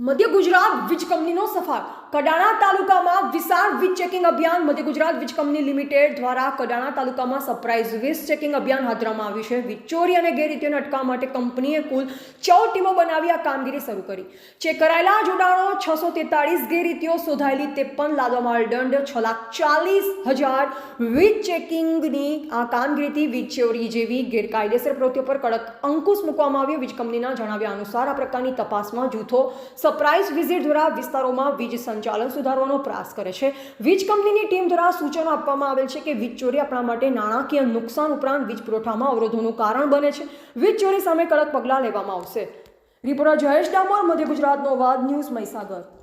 મધ્ય ગુજરાત વીજ કંપનીનો સફાર. કડાણા તાલુકામાં વીજ ચેકિંગ અભિયાન મધ્ય ગુજરાત વીજ કંપની લિમિટેડ દ્વારા કડાણા તાલુકામાં સરપ્રાઇઝ વીજ ચેકિંગ અભિયાન હાથ ધરવામાં આવ્યું છે. વીજ ચોરી અને ગેરરીતિઓને અટકાવવા માટે કંપનીએ કુલ ચૌદ ટીમો બનાવી આ કામગીરી શરૂ કરી. ચેક કરાયેલા જોડાણો છસો તેતાળીસ ગેરરીતિઓ શોધાયેલી ત્રેપન લાદવામાં દંડ છ લાખ ચાલીસ હજાર વીજ ચેકિંગની આ કામગીરીથી વીજ ચોરી જેવી ગેરકાયદેસર પ્રવૃત્તિઓ પર કડક અંકુશ મૂકવામાં આવ્યો. વીજ કંપનીના જણાવ્યા અનુસાર આ પ્રકારની તપાસમાં જૂથો સરપ્રાઇઝ વિઝિટ દ્વારા વિસ્તારોમાં વીજ સંચાલન સુધારવાનો પ્રયાસ કરે છે. વીજ કંપનીની ટીમ દ્વારા સૂચનો આપવામાં આવેલ છે કે વીજ ચોરી આપણા માટે નાણાકીય નુકસાન ઉપરાંત વીજ પુરવઠામાં અવરોધોનું કારણ બને છે. વીજ ચોરી સામે કડક પગલાં લેવામાં આવશે. રિપોર્ટર જયેશ ડામોર, મધ્ય ગુજરાતનો વાદ ન્યૂઝ મહીસાગર.